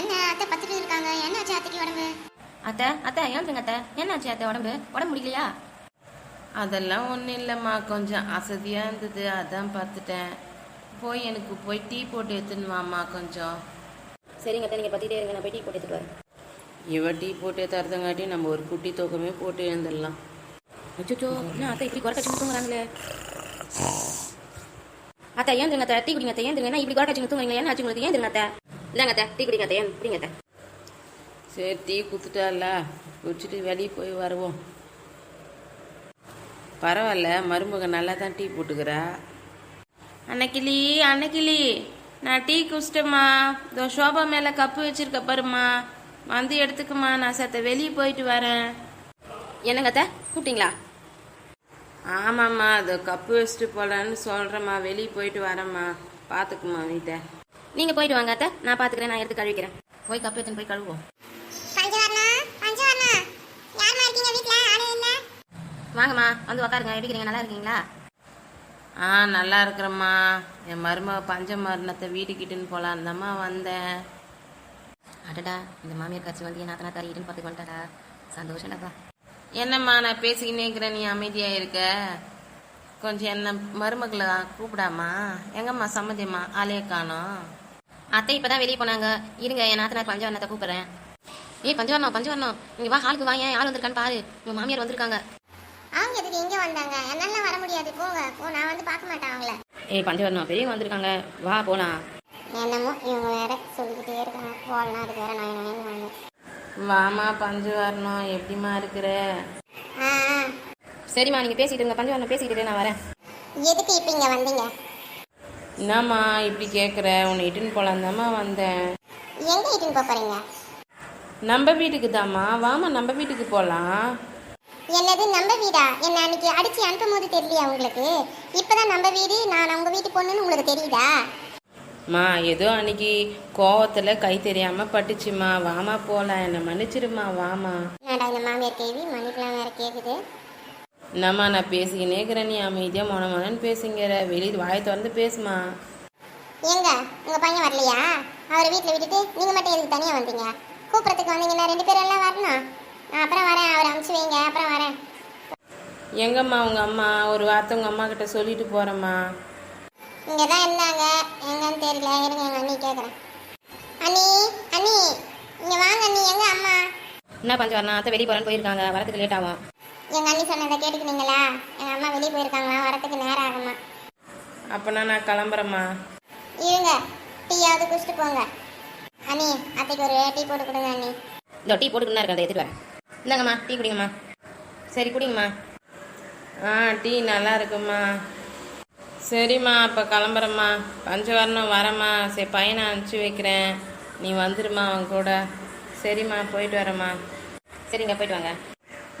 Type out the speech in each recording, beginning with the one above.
என்ன அத்தை பத்துட்டு இருக்காங்க? என்னாச்சு அத்தைக்கு உடம்பு? அத்தை அத்தை ஏந்துங்க அத்தை? என்னாச்சு அத்தை உடம்பு? உடம்பு முடியலையா? அதெல்லாம் ஒன்றும் இல்லைம்மா. கொஞ்சம் அசதியாக இருந்தது. அதான் பார்த்துட்டேன். போய் எனக்கு போய் டீ போட்டு எடுத்துன்னு வாம்மா கொஞ்சம். சரிங்க அத்தை நீங்கள் பற்றிட்டே இருங்க. நான் போய் டீ போட்டு எடுத்துட்டு வரேன். இவ டீ போட்டு தரதங்காட்டி நம்ம ஒரு குட்டி தூக்கமே போட்டு எழுந்துடலாம் அச்சோ என்ன அத்தை இப்படி குறைச்சி தூங்குறாங்களே? அத்தை ஏந்துங்க அத்தை? டீ குடிங்க அத்தை. ஏந்துங்க என்ன இப்படி குறைச்சி தூங்குறீங்க என்ன ஆச்சு உங்களுக்கு? ஏந்துங்க அத்தை? இந்தாங்க அத்தை டீ குடிங்க அத்தை ஏன் குடிங்க அத்தை சரி டீ குத்துட்டால குடிச்சிட்டு வெளியே போய் வருவோம். பரவாயில்ல மருமக நல்லா தான் டீ போட்டுக்கிறா. அன்னைக்கிளி அன்னைக்கிளி நான் டீ குடிச்சிட்டேம்மா. இதோ சோபா மேலே கப்பு வச்சிருக்க பாரும்மா. வந்து எடுத்துக்கம்மா நான் சத்த வெளியே போயிட்டு வரேன். என்னங்க அத்தை கூப்பிட்டீங்களா? ஆமாம்மா அதோ கப்பு வச்சுட்டு போகலான்னு சொல்கிறேம்மா வெளியே போயிட்டு வரேம்மா. பார்த்துக்குமா வீட்டை. நீங்கள் போயிட்டு வாங்க அத்தை. நான் பார்த்துக்கிறேன் நான் எடுத்து கழுவிக்கிறேன். போய் கப்பு எடுத்துன்னு போய் கழுவுவோம். பஞ்சவர்ணா? பஞ்சவர்ணா? யாருமா இருக்கீங்க வீட்ல? ஆளே இல்ல? வாங்கம்மா வந்து உக்காருங்க. எப்படி இருக்கீங்க? நல்லா இருக்கீங்களா? ஆ நல்லா இருக்கிறேம்மா. என் மருமக பஞ்ச மரணத்தை வீட்டுக்கிட்டுன்னு போகலான்னு வந்தேன். அடடா இந்த மாமியார் காட்சி வந்து என் நாத்தனா தாரி இடுன்னு பார்த்துக்கு வந்துட்டாடா சந்தோஷம்டாப்பா என்னம்மா நான் பேசிக்கினே இருக்கிறேன் நீ அமைதியாக இருக்க. கொஞ்சம் என்ன மருமகளை கூப்பிடாமா? எங்கம்மா சம்மதியம்மா? ஆளே காணோம். அத்தை இப்பதான் வெளியே போனாங்க. இருங்க என் நாத்தனார் பஞ்சவர்ணத்தை கூப்பிடுறேன். ஏய் பஞ்சவர்ணம் பஞ்சவர்ணம் இங்க வா ஹாலுக்கு வா. ஏன் ஆள் வந்திருக்கான்னு பாரு. உங்க மாமியார் வந்திருக்காங்க. அவங்க எதுக்கு இங்க வந்தாங்க? என்னால வர முடியாது. போங்க போ நான் வந்து பார்க்க மாட்டேன் அவங்கள. ஏய் பஞ்சவர்ணம் பெரியவங்க வந்திருக்காங்க. வா போலாம். என்னமோ இவங்க வேற சொல்லிக்கிட்டே இருக்காங்க. போகலாம் அதுக்கு வேற நான் வாங்க வாமா பஞ்சு வரணும் எப்படிம்மா இருக்கிற. சரிம்மா நீங்க பேசிட்டு இருங்க. பஞ்சவர்ணம் பேசிட்டு இரு, நான் வரேன். எதுக்கு இப்ப இங்க வந்தீங்க? என்னம்மா இப்படி கேட்குற உன்னை இட்டுன்னு போகலாந்தாம்மா வந்தேன். எங்க இட்டுன்னு போப் போறீங்க? நம்ம வீட்டுக்கு தாம்மா வாமா நம்ம வீட்டுக்கு போகலாம் என்னது நம்ம வீடா? என்ன அன்னைக்கு அடிச்சு அனுப்பும் போது தெரியலையா உங்களுக்கு? இப்பதான் நம்ம வீடு நான் உங்க வீட்டு பொண்ணுன்னு உங்களுக்கு தெரியுதா? மா ஏதோ அன்னைக்கு கோவத்தில் கை தெரியாமல் பட்டுச்சுமா. வாமா போகலாம் என்னை மன்னிச்சிருமா வாமா என்னடா இந்த மாமியார் கேள்வி? மணிக்கெல்லாம் வேற கேக்குது. என்னம்மா நான் பேசிக்கினே இருக்கிறேன் நீ அமைதியாக மொன மொனன்னு பேசுங்கிற. வெளியே வாயை திறந்து பேசுமா. எங்க உங்க பையன் வரலையா? அவரை வீட்ல விட்டுட்டு நீங்க மட்டும் எதுக்கு தனியா வந்தீங்க? கூப்பிடறதுக்கு வந்தீங்கன்னா ரெண்டு பேரும் எல்லாம் வரணும். நான் அப்புறம் வரேன் அவரை அனுப்பிச்சு வைங்க அப்புறம் வரேன். எங்கம்மா உங்க அம்மா? ஒரு வார்த்தை உங்க அம்மா கிட்ட சொல்லிட்டு போறேம்மா. இங்க தான் இருந்தாங்க. எங்கன்னு தெரியல. இருங்க எங்க அண்ணி கேக்குறேன். அண்ணி அண்ணி இங்க வாங்க அண்ணி. எங்க அம்மா? என்ன பஞ்சவர்ணம் அத்தை வெளியே போறேன்னு போயிருக்காங்க. வரதுக்கு லேட் ஆகும். எங்க அண்ணி சொன்னதை கேட்டுக்கினீங்களா? எங்க அம்மா வெளியே போயிருக்காங்களா வரத்துக்கு நேரம் ஆகுமா? அப்பனா நான் கிளம்புறேம்மா. இருங்க டீயாவது குடிச்சிட்டு போங்க. அண்ணி அத்தைக்கு ஒரு டீ போட்டு கொடுங்க அண்ணி. இந்த டீ போட்டுக்கிட்டு தான் இருக்கேன் அதை வரேன் இந்தாங்கம்மா டீ குடிங்கம்மா. சரி குடிங்கம்மா. ஆ டீ நல்லா இருக்கும்மா. சரிம்மா அப்போ கிளம்புறேம்மா. பஞ்சவரணம் வரேம்மா. சரி பையனை அனுப்பிச்சி வைக்கிறேன். நீ வந்துருமா அவன் கூட. சரிம்மா போயிட்டு வரேம்மா. சரிங்க போயிட்டு வாங்க.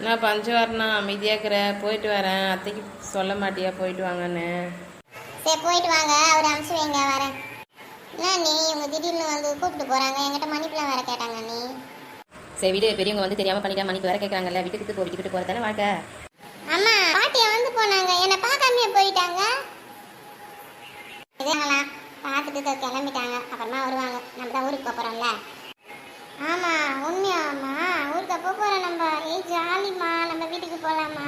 நான் பஞ்சவரணம் அமைதியாக இருக்கிற போயிட்டு வரேன். அத்தைக்கு சொல்ல மாட்டியா போயிட்டு வாங்கன்னு. சரி போயிட்டு வாங்க. அவரை அனுப்பிச்சு வைங்க வரேன். என்ன நீ? இவங்க திடீர்னு வந்து கூப்பிட்டு போறாங்க. என்கிட்ட மணிக்கெல்லாம் வேற கேட்டாங்க நீ. சரி வீடு பெரியவங்க வந்து தெரியாம பண்ணிட்டா மணிக்கு வேற கேட்கறாங்கல்ல விட்டுக்கிட்டு போய் விட்டுக்கிட்டு போறது தானே வாழ்க்கை? அம்மா பாட்டியை வந்து போனாங்க. என்னை பார்க்காமயே போயிட்டாங்க. இதுங்களாம் பார்த்துட்டு கிளம்பிட்டாங்க. அப்புறமா வருவாங்க. நம்ம தான் ஊருக்கு போக போகிறோம்ல ஆமாம் உண்மையாம்மா ஊருக்கு போக போகிறோம் நம்ம ஏய் ஜாலிம்மா நம்ம வீட்டுக்கு போகலாமா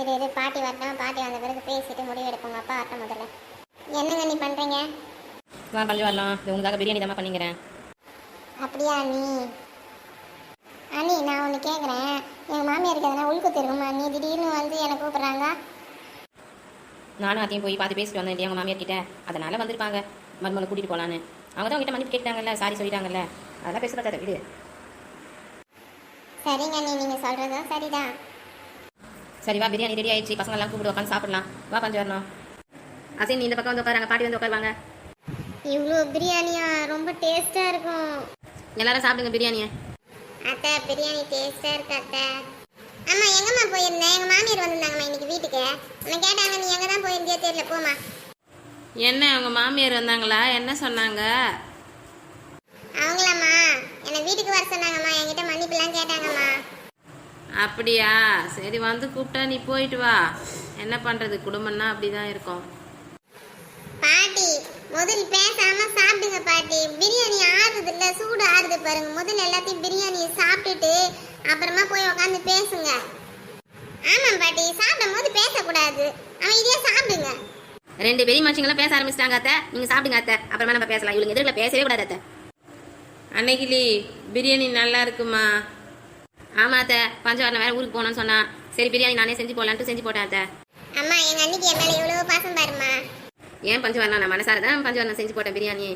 இரு இரு பாட்டி வரட்டும். பாட்டி வந்த பிறகு பேசிட்டு முடிவு எடுப்போங்க அப்பா வரட்டும் முதல்ல. என்னங்க நீ பண்ணுறீங்க வா பஞ்சம் வரலாம். இது உங்களுக்காக பிரியாணி தான் பண்ணிக்கிறேன். அப்படியா நீ அண்ணி நான் ஒன்று கேட்குறேன் எங்கள் மாமியாருக்கு எதனா உள்குத்து இருக்குமா? நீ திடீர்னு வந்து என்னை கூப்பிட்றாங்க? நானும் அத்தையும் போய் பார்த்து பேசிட்டு வந்தேன் உங்க மாமியார் கிட்ட? அதனால வந்திருப்பாங்க. மருமகளை கூட்டிட்டு போலான்னு. அவங்க தான் உங்ககிட்ட மன்னிப்பு கேட்டாங்கல்ல சாரி சொல்லிட்டாங்கல்ல. அதெல்லாம் பேச பார்த்தாத விடு. சரிங்க நீ நீங்கள் சொல்கிறதும் சரிதான். சரி வா பிரியாணி ரெடி ஆயிடுச்சு. பசங்க எல்லாம் கூப்பிட்டு உட்காந்து சாப்பிடலாம். வா பஞ்சம் வரணும். அசை நீ இந்த பக்கம் வந்து உட்காருங்க பாட்டி வந்து உட்காருவாங்க இவ்வளோ பிரியாணியா? ரொம்ப டேஸ்ட்டாக இருக்கும். எல்லாரும் சாப்பிடுங்க பிரியாணியை. அத்தை பிரியாணி டேஸ்ட்டாக இருக்கு அத்தை. அம்மா எங்கம்மா போயிருந்தேன் எங்கள் மாமியார் வந்திருந்தாங்கம்மா இன்னைக்கு வீட்டுக்கு. நான் கேட்டாங்க நீ எங்கே தான் போயிருந்தியோ தெரியல போம்மா. என்ன உங்க மாமியார் வந்தாங்களா? என்ன சொன்னாங்க? அவங்களாம்மா என்னை வீட்டுக்கு வர சொன்னாங்கம்மா. என்கிட்ட மன்னிப்புலாம் கேட்டாங்கம்மா அப்படியா? சரி வந்து கூப்பிட்டா நீ போயிட்டு வா. என்ன பண்றது? குடும்பம்னா அப்படிதான் இருக்கும். பாட்டி முதல் பேசாம சாப்பிடுங்க பாட்டி. பிரியாணி ஆறுது இல்ல சூடு ஆறுது பாருங்க. முதல்ல எல்லாத்தையும் பிரியாணியை சாப்பிட்டுட்டு அப்புறமா போய் உட்காந்து பேசுங்க. ஆமாம் பாட்டி சாப்பிடும் போது பேசக்கூடாது. இதே சாப்பிடுங்க. ரெண்டு பெரிய மனுஷங்களாம் பேச ஆரம்பிச்சிட்டாங்க அத்தை. நீங்கள் சாப்பிடுங்க அத்தை. அப்புறமா நம்ம பேசலாம். இவங்க எதிர்ல பேசவே கூடாது அத்தை. அன்னைக்கிளி பிரியாணி நல்லா இருக்குமா? ஆமா அத்தை. பஞ்சவரணம் வேற ஊருக்கு போகணும்னு சொன்னா. சரி பிரியாணி நானே செஞ்சு போடலான்ட்டு செஞ்சு போட்டேன் அத்தை. அம்மா எங்க அன்னைக்கு என் மேல எவ்வளவு பாசம் பாருமா ஏன் பஞ்சவரணம்? நான் மனசார தான் பஞ்சவரணம் செஞ்சு போட்டேன் பிரியாணி.